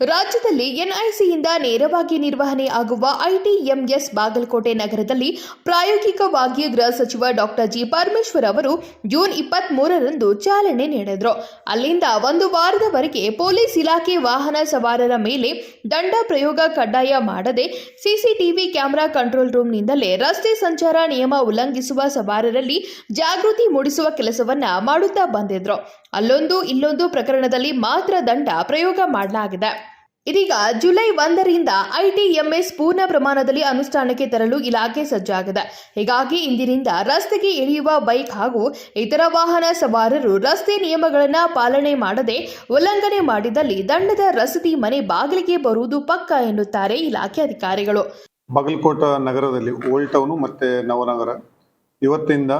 ರಾಜ್ಯದಲ್ಲಿ ಎನ್ಐಸಿಯಿಂದ ನೇರವಾಗಿ ನಿರ್ವಹಣೆ ಆಗುವ ಐಟಿಎಂಎಸ್ ಬಾಗಲಕೋಟೆ ನಗರದಲ್ಲಿ ಪ್ರಾಯೋಗಿಕವಾಗಿ ಗೃಹ ಸಚಿವ ಡಾಕ್ಟರ್ ಜಿ ಪರಮೇಶ್ವರ್ ಅವರು ಜೂನ್ ಇಪ್ಪತ್ತ್ ಮೂರರಂದು ಚಾಲನೆ ನೀಡಿದರು. ಅಲ್ಲಿಂದ ಒಂದು ವಾರದವರೆಗೆ ಪೊಲೀಸ್ ಇಲಾಖೆ ವಾಹನ ಸವಾರರ ಮೇಲೆ ದಂಡ ಪ್ರಯೋಗ ಕಡ್ಡಾಯ ಮಾಡದೆ ಸಿಸಿಟಿವಿ ಕ್ಯಾಮೆರಾ ಕಂಟ್ರೋಲ್ ರೂಮ್ನಿಂದಲೇ ರಸ್ತೆ ಸಂಚಾರ ನಿಯಮ ಉಲ್ಲಂಘಿಸುವ ಸವಾರರಲ್ಲಿ ಜಾಗೃತಿ ಮೂಡಿಸುವ ಕೆಲಸವನ್ನ ಮಾಡುತ್ತಾ ಬಂದಿದ್ರು. ಅಲ್ಲೊಂದು ಇಲ್ಲೊಂದು ಪ್ರಕರಣದಲ್ಲಿ ಮಾತ್ರ ದಂಡ ಪ್ರಯೋಗ ಮಾಡಲಾಗಿದೆ. ಇದೀಗ ಜುಲೈ ಒಂದರಿಂದ ಐಟಿಎಂಎಸ್ ಪೂರ್ಣ ಪ್ರಮಾಣದಲ್ಲಿ ಅನುಷ್ಠಾನಕ್ಕೆ ತರಲು ಇಲಾಖೆ ಸಜ್ಜಾಗಿದೆ. ಹೀಗಾಗಿ ಇಂದಿನಿಂದ ರಸ್ತೆಗೆ ಇಳಿಯುವ ಬೈಕ್ ಹಾಗೂ ಇತರ ವಾಹನ ಸವಾರರು ರಸ್ತೆ ನಿಯಮಗಳನ್ನು ಪಾಲನೆ ಮಾಡದೆ ಉಲ್ಲಂಘನೆ ಮಾಡಿದಲ್ಲಿ ದಂಡದ ರಸದಿ ಮನೆ ಬಾಗಿಲಿಗೆ ಬರುವುದು ಪಕ್ಕ ಎನ್ನುತ್ತಾರೆ ಇಲಾಖೆ ಅಧಿಕಾರಿಗಳು. ಬಾಗಲಕೋಟ ನಗರದಲ್ಲಿ ಓಲ್ಡ್ ಟೌನು ಮತ್ತು ನವನಗರ ಇವತ್ತಿಂದ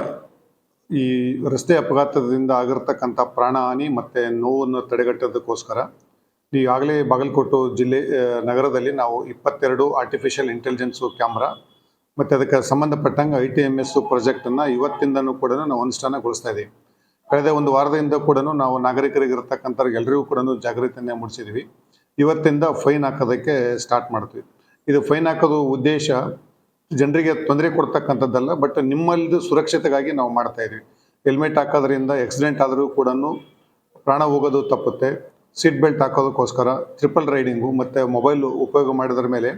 ಈ ರಸ್ತೆ ಅಪಘಾತದಿಂದ ಆಗಿರ್ತಕ್ಕಂಥ ಪ್ರಾಣಹಾನಿ ಮತ್ತು ನೋವನ್ನು ತಡೆಗಟ್ಟೋದಕ್ಕೋಸ್ಕರ ಈಗಾಗಲೇ ಬಾಗಲಕೋಟೆ ಜಿಲ್ಲೆ ನಗರದಲ್ಲಿ ನಾವು ಇಪ್ಪತ್ತೆರಡು ಆರ್ಟಿಫಿಷಿಯಲ್ ಇಂಟೆಲಿಜೆನ್ಸು ಕ್ಯಾಮ್ರಾ ಮತ್ತು ಅದಕ್ಕೆ ಸಂಬಂಧಪಟ್ಟಂಗೆ ಐ ಟಿ ಎಂ ಎಸ್ ಪ್ರಾಜೆಕ್ಟನ್ನು ಇವತ್ತಿಂದನೂ ಕೂಡ ನಾವು ಅನುಷ್ಠಾನಗೊಳಿಸ್ತಾ ಇದ್ದೀವಿ ಕಳೆದ ಒಂದು ವಾರದಿಂದ ಕೂಡ ನಾವು ನಾಗರಿಕರಿಗೆ ಎಲ್ಲರಿಗೂ ಕೂಡ ಜಾಗೃತಿಯನ್ನು ಮೂಡಿಸಿದ್ವಿ. ಇವತ್ತಿಂದ ಫೈನ್ ಹಾಕೋದಕ್ಕೆ ಸ್ಟಾರ್ಟ್ ಮಾಡ್ತೀವಿ. ಇದು ಫೈನ್ ಹಾಕೋದು ಉದ್ದೇಶ ಜನರಿಗೆ ತೊಂದರೆ ಕೊಡ್ತಕ್ಕಂಥದ್ದಲ್ಲ ಬಟ್ ನಿಮ್ಮಲ್ಲಿದ್ದು ಸುರಕ್ಷತೆಗಾಗಿ ನಾವು ಮಾಡ್ತಾ ಇದ್ದೀವಿ. ಹೆಲ್ಮೆಟ್ ಹಾಕೋದ್ರಿಂದ ಆಕ್ಸಿಡೆಂಟ್ ಆದರೂ ಕೂಡ ಪ್ರಾಣ ಹೋಗೋದು ತಪ್ಪುತ್ತೆ. ಸೀಟ್ ಬೆಲ್ಟ್ ಹಾಕೋದಕ್ಕೋಸ್ಕರ ಟ್ರಿಪಲ್ ರೈಡಿಂಗು ಮತ್ತು ಮೊಬೈಲ್ ಉಪಯೋಗ ಮಾಡಿದ್ರ ಮೇಲೆ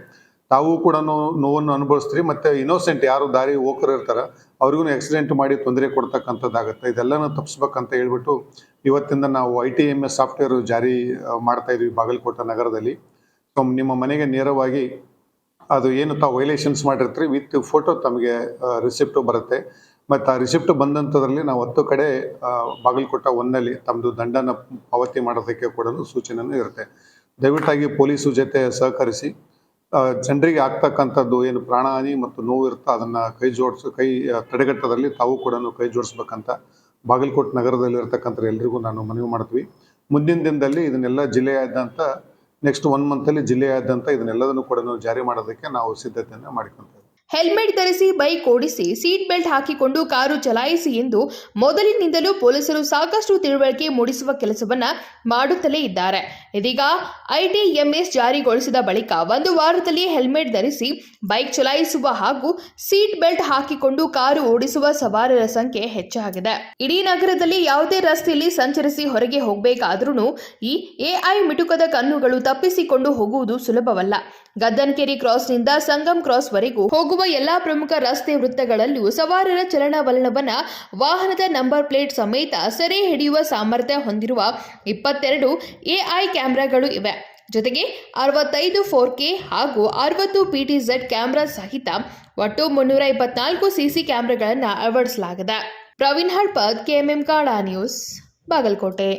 ತಾವು ಕೂಡ ನೋವನ್ನು ಅನುಭವಿಸ್ತೀರಿ, ಮತ್ತು ಇನ್ನೋಸೆಂಟ್ ಯಾರು ದಾರಿ ಹೋಗ್ರು ಇರ್ತಾರೆ, ಅವ್ರಿಗೂ ಆಕ್ಸಿಡೆಂಟ್ ಮಾಡಿ ತೊಂದರೆ ಕೊಡ್ತಕ್ಕಂಥದ್ದಾಗುತ್ತೆ. ಇದೆಲ್ಲನೂ ತಪ್ಪಿಸ್ಬೇಕಂತ ಹೇಳ್ಬಿಟ್ಟು ಇವತ್ತಿಂದ ನಾವು I T M S software ಜಾರಿ ಮಾಡ್ತಾಯಿದ್ವಿ ಬಾಗಲಕೋಟೆ ನಗರದಲ್ಲಿ. ಸೊ ನಿಮ್ಮ ಮನೆಗೆ ನೇರವಾಗಿ ಅದು ಏನು ತಾವು ವೈಲೇಷನ್ಸ್ ಮಾಡಿರ್ತೀರಿ ವಿತ್ ಫೋಟೋ ತಮಗೆ ರಿಸಿಪ್ಟು ಬರುತ್ತೆ. ಮತ್ತು ಆ ರಿಸಿಪ್ಟ್ ಬಂದಂಥದ್ರಲ್ಲಿ ನಾವು ಹತ್ತು ಕಡೆ ಬಾಗಲಕೋಟ ಒಂದಲ್ಲಿ ತಮ್ಮದು ದಂಡನ ಪಾವತಿ ಮಾಡೋದಕ್ಕೆ ಕೂಡ ಸೂಚನೆಯೂ ಇರುತ್ತೆ. ದಯವಿಟ್ಟಾಗಿ ಪೊಲೀಸು ಜೊತೆ ಸಹಕರಿಸಿ ಜನರಿಗೆ ಆಗ್ತಕ್ಕಂಥದ್ದು ಏನು ಪ್ರಾಣಹಾನಿ ಮತ್ತು ನೋವು ಇರುತ್ತೋ ಅದನ್ನು ಕೈ ಜೋಡಿಸ್, ಕೈ ತಡೆಗಟ್ಟದಲ್ಲಿ ತಾವು ಕೂಡ ಕೈ ಜೋಡಿಸ್ಬೇಕಂತ ಬಾಗಲಕೋಟೆ ನಗರದಲ್ಲಿ ಇರ್ತಕ್ಕಂಥ ಎಲ್ರಿಗೂ ನಾನು ಮನವಿ ಮಾಡ್ತೀವಿ. ಮುಂದಿನ ದಿನದಲ್ಲಿ ಇದನ್ನೆಲ್ಲ ಜಿಲ್ಲೆಯಾದ್ಯಂತ ನೆಕ್ಸ್ಟ್ ಒನ್ ಮಂತಲ್ಲಿ ಜಿಲ್ಲೆಯಾದ್ಯಂತ ಇದನ್ನೆಲ್ಲದನ್ನು ಕೂಡ ನಾವು ಜಾರಿ ಮಾಡೋದಕ್ಕೆ ನಾವು ಸಿದ್ಧತೆಯನ್ನು ಮಾಡಿಕೊಳ್ತೇವೆ ಹೆಲ್ಮೆಟ್ ಧರಿಸಿ ಬೈಕ್ ಓಡಿಸಿ ಸೀಟ್ ಬೆಲ್ಟ್ ಹಾಕಿಕೊಂಡು ಕಾರು ಚಲಾಯಿಸಿ ಎಂದು ಮೊದಲಿನಿಂದಲೂ ಪೊಲೀಸರು ಸಾಕಷ್ಟು ತಿಳುವಳಿಕೆ ಮೂಡಿಸುವ ಕೆಲಸವನ್ನ ಮಾಡುತ್ತಲೇ ಇದ್ದಾರೆ. ಇದೀಗ ಐಟಿಎಂಎಸ್ ಜಾರಿಗೊಳಿಸಿದ ಬಳಿಕ ಒಂದು ವಾರದಲ್ಲಿ ಹೆಲ್ಮೆಟ್ ಧರಿಸಿ ಬೈಕ್ ಚಲಾಯಿಸುವ ಹಾಗೂ ಸೀಟ್ ಬೆಲ್ಟ್ ಹಾಕಿಕೊಂಡು ಕಾರು ಓಡಿಸುವ ಸವಾರರ ಸಂಖ್ಯೆ ಹೆಚ್ಚಾಗಿದೆ. ಇಡೀ ನಗರದಲ್ಲಿ ಯಾವುದೇ ರಸ್ತೆಯಲ್ಲಿ ಸಂಚರಿಸಿ ಹೊರಗೆ ಹೋಗಬೇಕಾದ್ರೂ ಈ ಎಐ ಮಿಟುಕದ ಕಣ್ಣುಗಳು ತಪ್ಪಿಸಿಕೊಂಡು ಹೋಗುವುದು ಸುಲಭವಲ್ಲ. ಗದ್ದನಕೆರೆ ಕ್ರಾಸ್ನಿಂದ ಸಂಗಮ್ ಕ್ರಾಸ್ವರೆಗೂ ಹೋಗುವ ಎಲ್ಲಾ ಪ್ರಮುಖ ರಸ್ತೆ ವೃತ್ತಗಳಲ್ಲೂ ಸವಾರರ ಚಲನವಲನವನ್ನ ವಾಹನದ ನಂಬರ್ ಪ್ಲೇಟ್ ಸಮೇತ ಸೆರೆ ಹಿಡಿಯುವ ಸಾಮರ್ಥ್ಯ ಹೊಂದಿರುವ ಇಪ್ಪತ್ತೆರಡು ಎಐ ಕ್ಯಾಮೆರಾಗಳು ಇವೆ. ಜೊತೆಗೆ ಅರವತ್ತೈದು ಫೋರ್ ಕೆ ಹಾಗೂ ಅರವತ್ತು ಪಿ ಟಿ ಝೆಡ್ ಕ್ಯಾಮೆರಾ ಸಹಿತ ಒಟ್ಟು ಮುನ್ನೂರ ಇಪ್ಪತ್ನಾಲ್ಕು ಸಿಸಿ ಕ್ಯಾಮ್ರಾಗಳನ್ನು ಅಳವಡಿಸಲಾಗಿದೆ. ಪ್ರವೀಣ್ ಹಡ್ಪದ್ ಕೆಎಂಎಂ ಕಾಡಾ ನ್ಯೂಸ್, ಬಾಗಲಕೋಟೆ.